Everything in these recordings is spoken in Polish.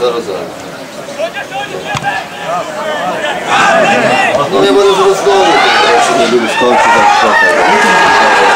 Zaraz, zaraz. No ja będę zaraz gonił. Ja się nie lubię skończyć tak trochę.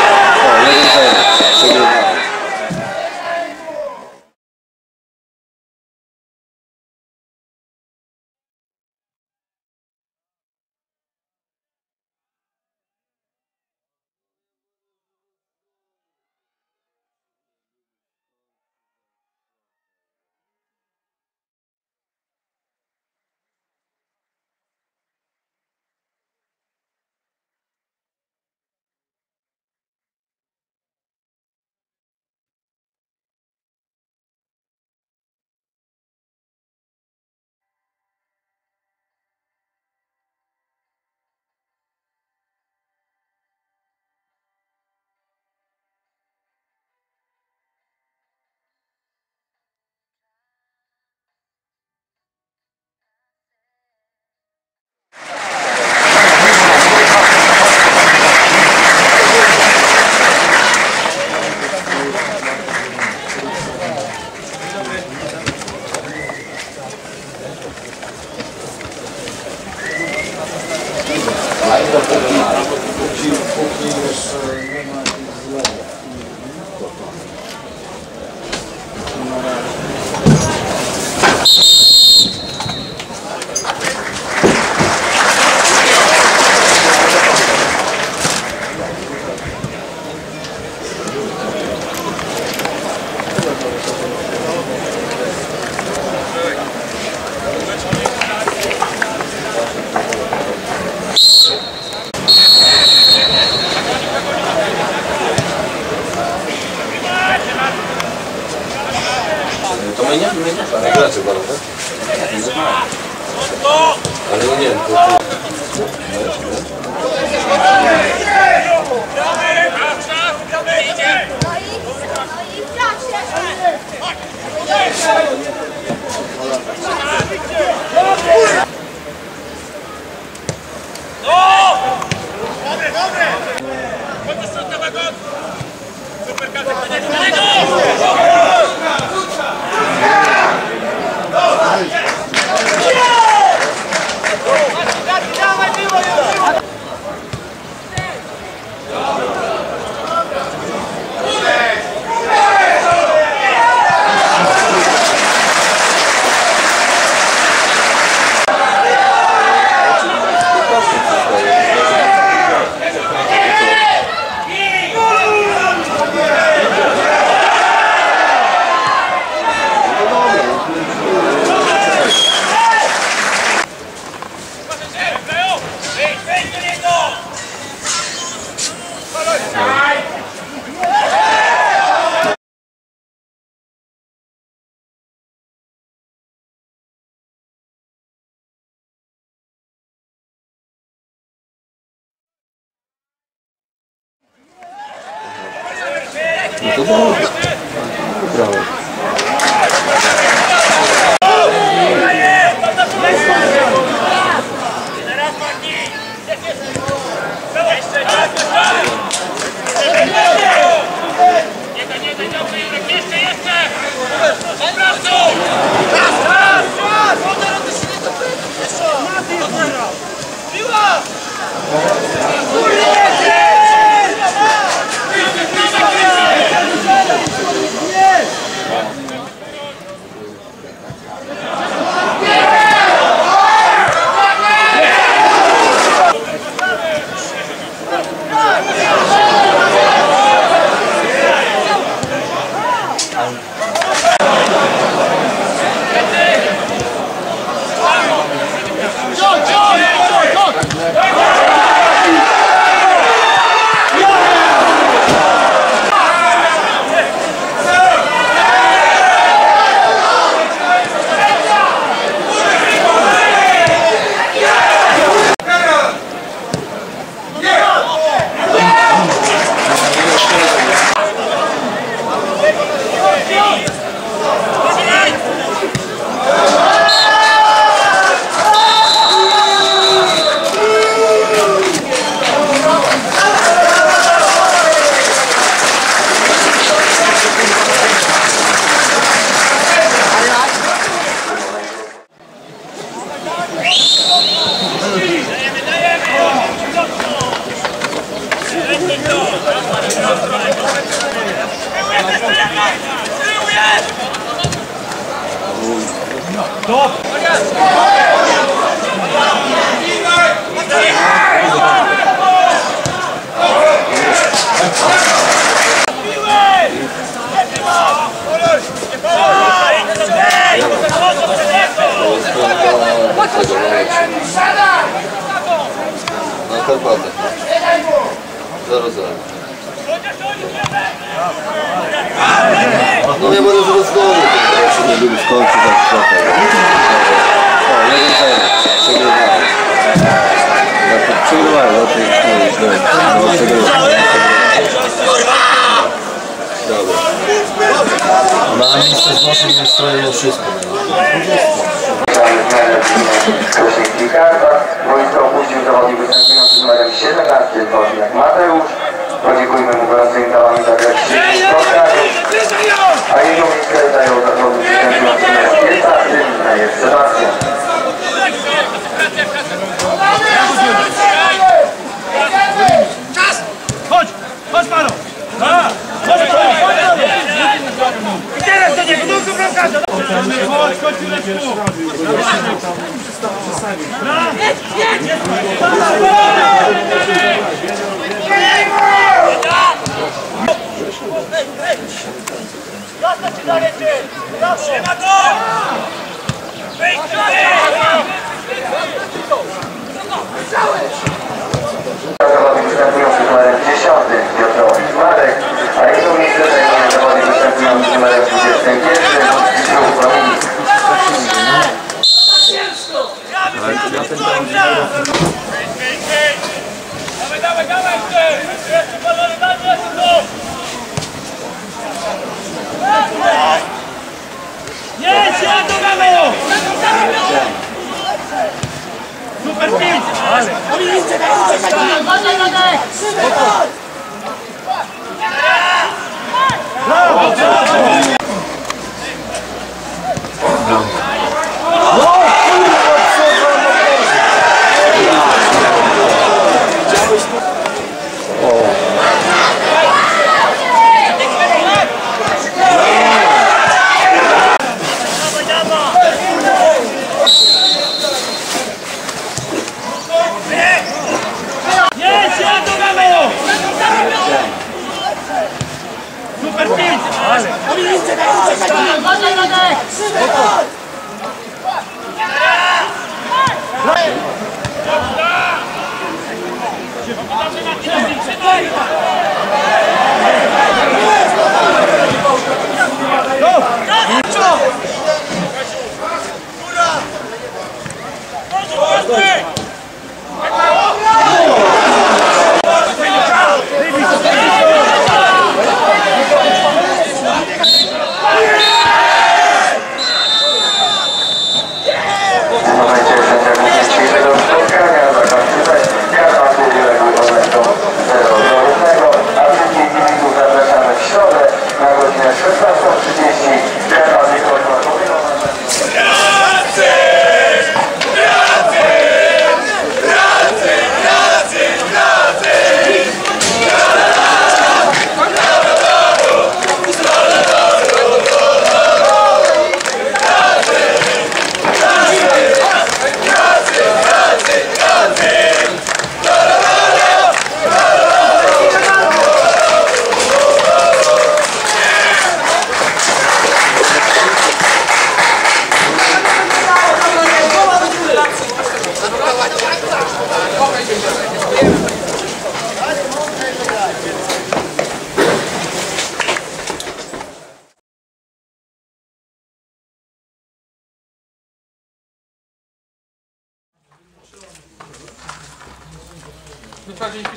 No to dobrze. Brawo. Top! Karpat'a. Zero zero. No nie będę zaraz gonił. Ja się nie lubię skończyć tak trochę. O, 1 0 Przegrywałem. Ja to przegrywałem, no to jest no, no, przegrywałem. Dobra. Na miejsce z naszym to wszystko. Karpa. Wojsko opuścił zawodnik występujący z numerem 17, Wojciech Mateusz. Podziękujmy mu gorącymi dałami za grę w dzisiejszym spotkaniu. A jego miejsce zajął zawodnik występujący z numerem 15, Najer Sebastian. Chodź, chodź panu! A, chodź, chodź! I teraz do niego, do bramkarza! Chodź, chodź, Juleczku! Trzyma go! Wyjdź, występujący numerem 10, Piotrowicz Marek. A jego miejsce zajmuje zawodnik występujący z numerem 21, Krzysztof Dominik.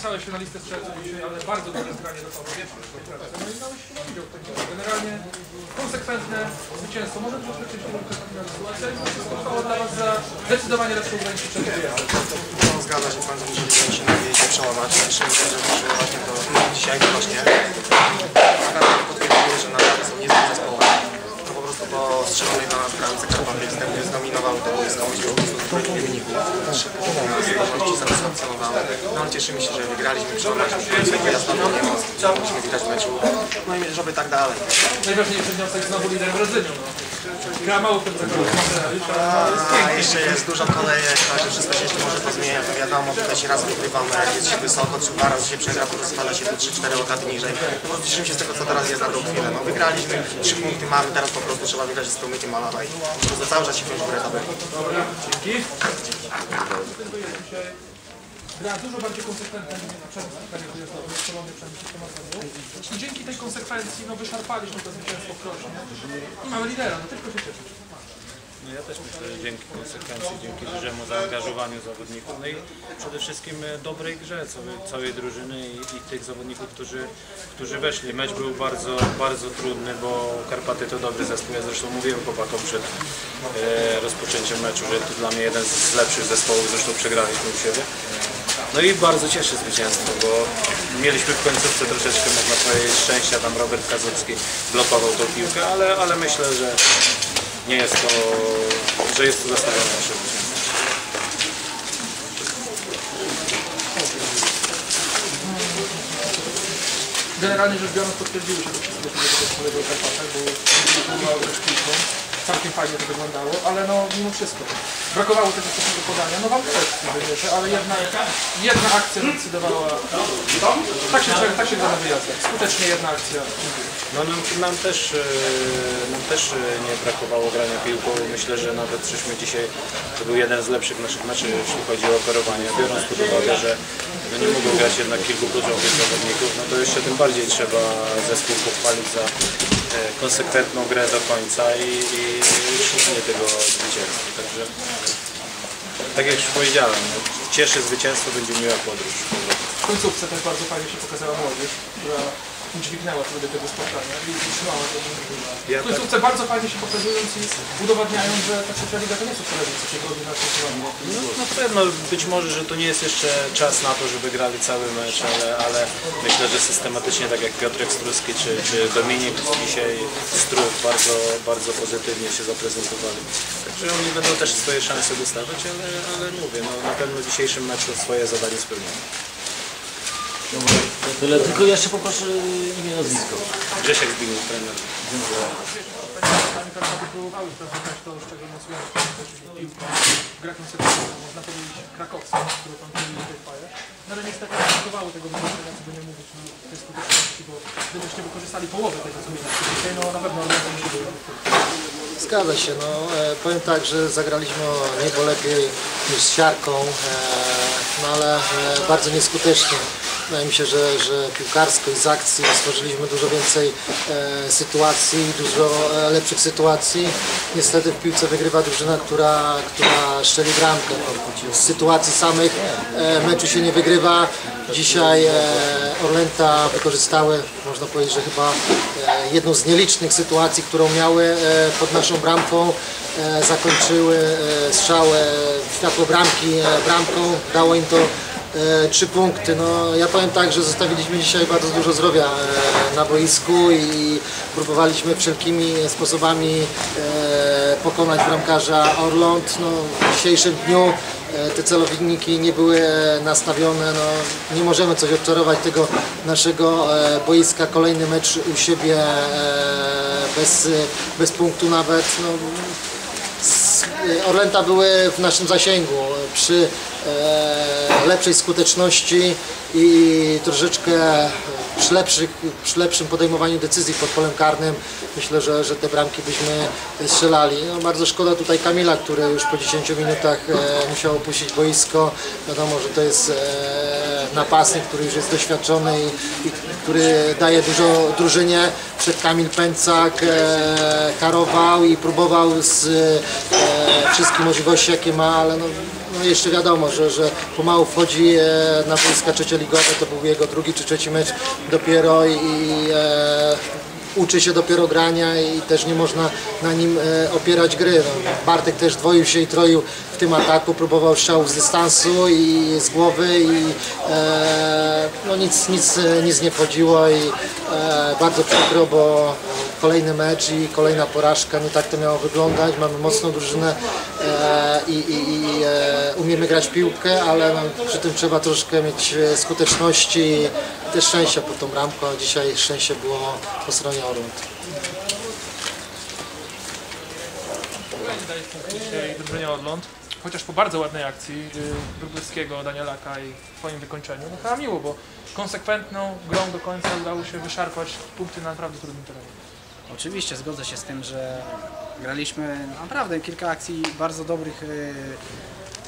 Wpisałeś się na listę strzelców ale bardzo dobre zgranie do no i dałeś chyba widział tego. Generalnie konsekwentne zwycięstwo, może ciężko wykorzystać sytuację, ale zostało dla Was za zdecydowanie lepszą No, zgadza się, bardzo dużo musieli się nadziei się przełamać. Myślę, że właśnie to dzisiaj właśnie. Skazane potwierdziły, że naprawdę są niezłym zespołem. Strzelonej do nas bramce Karpaty wstępnie zdominowały to boisko, do trójki wyniku. Trzy zdolności zasatysfakcjonowały. No ale cieszymy się, że wygraliśmy, w końcu wyjazd na nie Musimy widać w meczu. No i żeby tak dalej. Najważniejszy wniosek znowu lider Brazylią. Gra mało w tym zakresie. A jeszcze jest dużo kolejek, także wszystko się jeszcze może pozmieniać. No wiadomo, tutaj się raz wygrywamy, jest się wysoko, czy dwa razy się przegra, po prostu spada się do 3-4 łokaty niżej. No bo cieszymy się z tego, co teraz jest na tą chwilę. No wygraliśmy, trzy punkty mamy, teraz po prostu trzeba wygrać z Tomykiem Malawa i prostu cały czas się wziąć w górę tabeli. Dzięki. Gra dużo bardziej konsekwentna niż na strzelony przemysł. I dzięki tej konsekwencji no, wyszarpaliśmy to zwycięstwo w. I mamy lidera, no tylko się cieszyć. No ja też myślę, że dzięki konsekwencji, dzięki dużemu zaangażowaniu zawodników, no i przede wszystkim e, dobrej grze całej, całej drużyny i, i tych zawodników, którzy, którzy weszli. Mecz był bardzo, bardzo trudny, bo Karpaty to dobry zespół. Ja zresztą mówiłem chłopakom przed e, rozpoczęciem meczu, że to dla mnie jeden z lepszych zespołów, zresztą przegraliśmy u siebie. No i bardzo cieszy zwycięstwo, bo mieliśmy w końcówce troszeczkę, można powiedzieć, szczęścia, tam Robert Kazucki blokował tą piłkę, ale, ale myślę, że nie jest to, że jest to zastawione nasze zwycięstwo. Generalnie rzecz biorąc potwierdziły się te wszystkie decyzje tego swojego Karpatach, bo próbowało też. Całkiem fajnie to wyglądało, ale no mimo wszystko. Brakowało tego wczesnego podania. No wam też w tym wymierze, ale jedna, jedna akcja zdecydowała. Tak się, tak się gra na wyjazdach. Skutecznie jedna akcja. No nam, nam, też, e, nam też e, nie brakowało grania piłką. Myślę, że nawet żeśmy dzisiaj, to był jeden z lepszych naszych meczów, jeśli chodzi o operowanie. Biorąc pod uwagę, że no nie mogą grać jednak kilku kluczowych zawodników, no to jeszcze tym bardziej trzeba zespół pochwalić za konsekwentną grę do końca i, i szukanie tego zwycięstwa. Także tak jak już powiedziałem, no, cieszy zwycięstwo, będzie miła podróż. W końcówce też bardzo fajnie się pokazała młodzież, która udźwignęła wtedy tego spotkania i utrzymała to. Ja W końcówce bardzo fajnie się pokazując i udowadniając, że ta trzecia liga to nie są telewizje trzeciego dnia na No, na pewno być może, że to nie jest jeszcze czas na to, żeby grali cały mecz, ale, ale myślę, że systematycznie, tak jak Piotrek Struski czy, czy Dominik dzisiaj Struk bardzo, bardzo pozytywnie się zaprezentowali. Także oni będą też swoje szanse dostawać, ale, ale mówię, no, na pewno w dzisiejszym meczu swoje zadanie spełnili. Dobra, to tyle. Tylko jeszcze poproszę imię, nazwisko. Grzesiek Zbigniew, trener. Czasami Karpaty próbowały wprowadzać to, z czego. Gra można powiedzieć krakowska, którą faje. No ale niestety brakowało tego wykorzystania, co by nie mówić, no, tej skuteczności, bo gdybyście wykorzystali połowę tego, no na pewno nie się było. Zgadza się, no e, powiem tak, że zagraliśmy niebo lepiej niż z siarką, e, no ale e, bardzo nieskutecznie. Wydaje mi się, że, że piłkarsko i z akcji stworzyliśmy dużo więcej e, sytuacji, dużo e, lepszych sytuacji. Niestety w piłce wygrywa drużyna, która, która strzeli bramkę. No, z sytuacji samych e, meczu się nie wygrywa. Dzisiaj e, Orlęta wykorzystały, można powiedzieć, że chyba e, jedną z nielicznych sytuacji, którą miały e, pod naszą bramką. E, zakończyły e, strzał światło bramki e, bramką. Dało im to trzy punkty. No, ja powiem tak, że zostawiliśmy dzisiaj bardzo dużo zdrowia e, na boisku i próbowaliśmy wszelkimi sposobami e, pokonać bramkarza Orląt. No, w dzisiejszym dniu e, te celowniki nie były e, nastawione. No, nie możemy coś odczarować tego naszego e, boiska. Kolejny mecz u siebie e, bez, bez punktu nawet. No, Orlęta były w naszym zasięgu. Przy e, lepszej skuteczności i troszeczkę przy, lepszych, przy lepszym podejmowaniu decyzji pod polem karnym. Myślę, że, że te bramki byśmy strzelali. No, bardzo szkoda tutaj Kamila, który już po 10 minutach e, musiał opuścić boisko. Wiadomo, że to jest e, napastnik, który już jest doświadczony i, i który daje dużo drużynie. Przed Kamil Pęcak e, karował i próbował z e, wszystkich możliwości jakie ma, ale no, jeszcze wiadomo, że, że pomału wchodzi e, na boiska trzecioligowe, to był jego drugi czy trzeci mecz dopiero i e, uczy się dopiero grania i też nie można na nim e, opierać gry. No, Bartek też dwoił się i troił w tym ataku, próbował strzałów z dystansu i z głowy i e, no nic, nic, nic nie wchodziło i e, bardzo przykro, bo kolejny mecz i kolejna porażka, nie tak to miało wyglądać. Mamy mocną drużynę e, i, i, i e, umiemy grać piłkę, ale no, przy tym trzeba troszkę mieć e, skuteczności i też szczęścia pod tą bramką, dzisiaj szczęście było po stronie punkt dzisiaj drużynie. Chociaż po bardzo ładnej akcji y, Wróblewskiego, Danielaka i twoim wykończeniu. No chyba miło, bo konsekwentną grą do końca udało się wyszarpać punkty na naprawdę trudnym terenie. Oczywiście zgodzę się z tym, że graliśmy naprawdę kilka akcji bardzo dobrych y,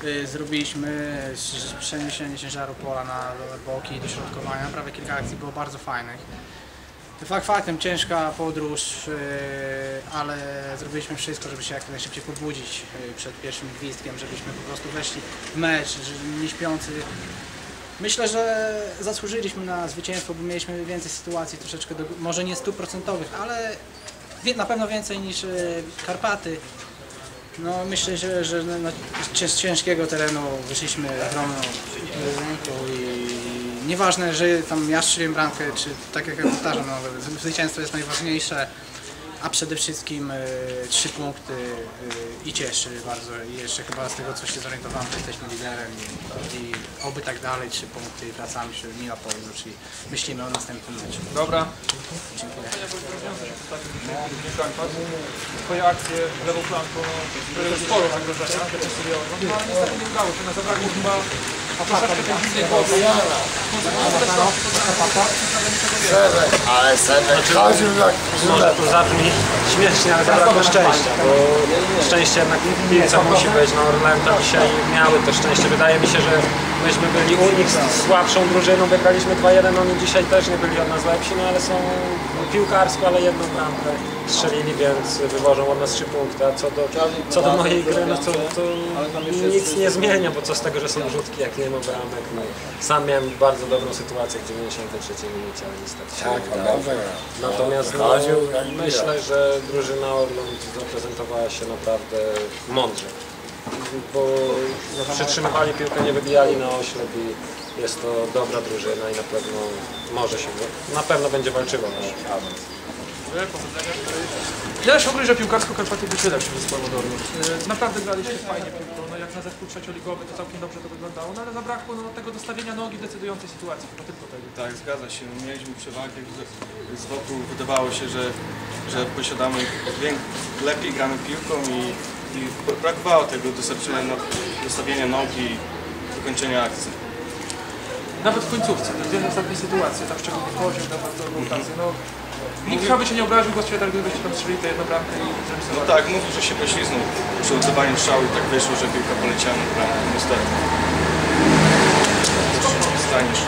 y, zrobiliśmy, ś- przeniesienie ciężaru pola na boki, dośrodkowania, naprawdę kilka akcji było bardzo fajnych. Fakt faktem ciężka podróż, y, ale zrobiliśmy wszystko, żeby się jak najszybciej pobudzić y, przed pierwszym gwizdkiem, żebyśmy po prostu weszli w mecz, nie śpiący. Myślę, że zasłużyliśmy na zwycięstwo, bo mieliśmy więcej sytuacji, troszeczkę, do, może nie stuprocentowych, ale na pewno więcej niż e, Karpaty. No myślę, że, że na, cię- z ciężkiego terenu wyszliśmy ogromną i nieważne, że tam ja strzeliłem bramkę, czy tak jak ja powtarzam, no, zwycięstwo jest najważniejsze, a przede wszystkim e, trzy punkty e, i cieszy bardzo i jeszcze chyba z tego co się zorientowałem, to jesteśmy liderem i, i oby tak dalej, trzy punkty i wracamy się miła podróż i myślimy o następnym meczu. Dobra. Dziękuję. Twoje akcje lewą flanką no, sporo zagrożenia, no, ale niestety nie udało się. Na zabrakło chyba Ale Może to zabrzmi śmiesznie, ale zabrakło szczęścia, bo szczęście jednak piłce musi być. No Orlęta dzisiaj miały to szczęście. Wydaje mi się, że myśmy byli u nich słabszą drużyną, wygraliśmy 2-1, oni dzisiaj też nie byli od nas lepsi, no ale są piłkarsko, ale jedną bramkę strzelili, więc wywożą od nas 3 punkty, a co do, co do mojej gry, no to, to nic nie zmienia, bo co z tego, że są rzutki, jak nie ma bramek. No, sam miałem bardzo dobrą sytuację w 93 minucie, ale niestety udało. Natomiast no, myślę, że drużyna Orląt zaprezentowała się naprawdę mądrze. Bo przytrzymywali piłkę, nie wybijali na oślep i jest to dobra drużyna i na pewno może się, na pewno będzie walczyła o awans. Ja się ogólnie, że piłkarsko Karpaty by się lepszy od Orląt. Y, Naprawdę graliście fajnie piłką, no jak na zespół trzecioligowy to całkiem dobrze to wyglądało, no ale zabrakło no, tego dostawienia nogi w decydującej sytuacji, chyba tylko tego. Tak, zgadza się. Mieliśmy przewagę. Z- boku wydawało się, że, że posiadamy lepiej gramy piłką i, i brakowało tego dostarczenia, dostawienia nogi i wykończenia akcji. Nawet w końcówce, w dwie ostatnie sytuacje, tam szczególnie poziom, tam bardzo okazję, no nikt chyba by się nie obraził, bo stwierdzał, gdybyście tam strzelili tę jedną bramkę i No zremisowali. tak, mówił, że się pośliznął przy oddawaniu strzału i tak wyszło, że piłka poleciała na bramkę. Niestety. Staniesz.